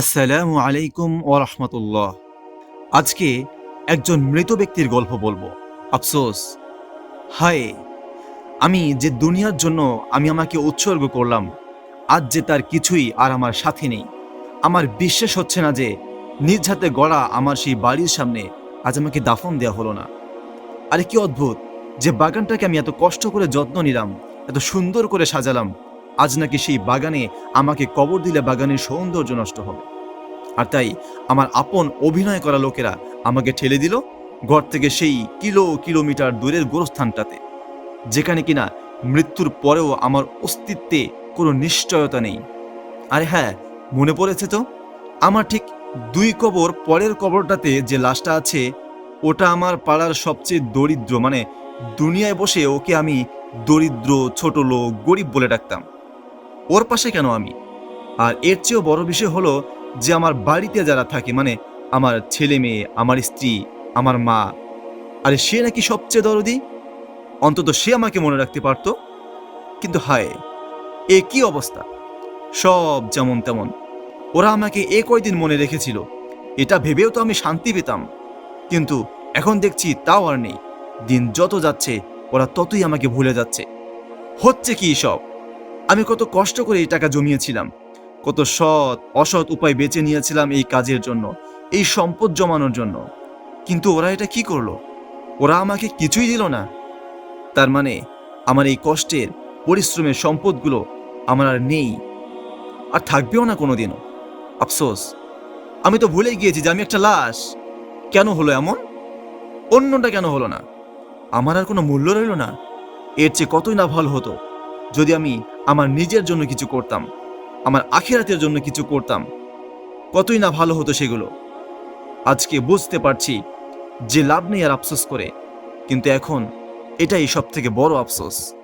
আসসালামু আলাইকুম ওরহমতুল্লাহ আজকে একজন মৃত ব্যক্তির গল্প বলব। আফসোস। হায়, আমি যে দুনিয়ার জন্য আমি আমাকে উৎসর্গ করলাম, আজ যে তার কিছুই আর আমার সাথে নেই। আমার বিশ্বাস হচ্ছে না যে নিজ হাতে গড়া আমার সেই বাড়ির সামনে আজ আমাকে দাফন দেওয়া হলো না। আরে কি অদ্ভুত যে বাগানটাকে আমি এত কষ্ট করে যত্ন নিলাম, এত সুন্দর করে সাজালাম, আজ নাকি সেই বাগানে আমাকে কবর দিলে বাগানের সৌন্দর্য নষ্ট হবে। আর তাই আমার আপন অভিনয় করা লোকেরা আমাকে ঠেলে দিল ঘর থেকে সেই কিলো কিলোমিটার দূরের গোরস্থানটাতে, যেখানে কিনা মৃত্যুর পরেও আমার অস্তিত্বে কোনো নিশ্চয়তা নেই। আরে হ্যাঁ মনে পড়েছে তো? আমার ঠিক দুই কবর পরের কবরটাতে যে লাশটা আছে, ওটা আমার পাড়ার সবচেয়ে দরিদ্র মানে দুনিয়ায় বসে ওকে আমি দরিদ্র, ছোট লোক, গরিব বলে ডাকতাম। ওর পাশে কেন আমি? আর এর চেয়েও বড় বিষয় হলো যে আমার বাড়িতে যারা থাকে মানে আমার ছেলে মেয়ে, আমার স্ত্রী, আমার মা, আরে সে নাকি সবচেয়ে দরদি? অন্তত সে আমাকে মনে রাখতে পারত। কিন্তু হায়, এ কি অবস্থা? সব যেমন তেমন। ওরা আমাকে এ কয়দিন মনে রেখেছিল। এটা ভেবেও তো আমি শান্তি পেতাম। কিন্তু এখন দেখছি তাও আর নেই। দিন যত যাচ্ছে, ওরা ততই আমাকে ভুলে যাচ্ছে। হচ্ছে কি সব আমি কত কষ্ট করে এই টাকা জমিয়েছিলাম। কত সৎ, অসৎ উপায় বেছে নিয়েছিলাম এই কাজের জন্য, এই সম্পদ জমানোর জন্য। কিন্তু ওরা এটা কি করল? ওরা আমাকে কিছুই দিল না। তার মানে আমার এই কষ্টের, পরিশ্রমের সম্পদগুলো আমার আর নেই। আর থাকবেও না কোনোদিনও। আফসোস। আমি তো ভুলে গিয়েছি যে আমি একটা লাশ। কেন হলো এমন? অন্যটা কেন হলো না? আমার আর কোনো মূল্য রইল না। এর চেয়ে কতই না ভালো হতো, যদি আমি আমার নিজের জন্য কিছু করতাম। আমার আখিরাতের জন্য কিছু করতাম। কতই না ভালো হতো সেগুলো। আজকে বুঝতে পারছি যে লাভ নেই আর আফসোস করে। কিন্তু এখন এটাই সব থেকে বড় আফসোস।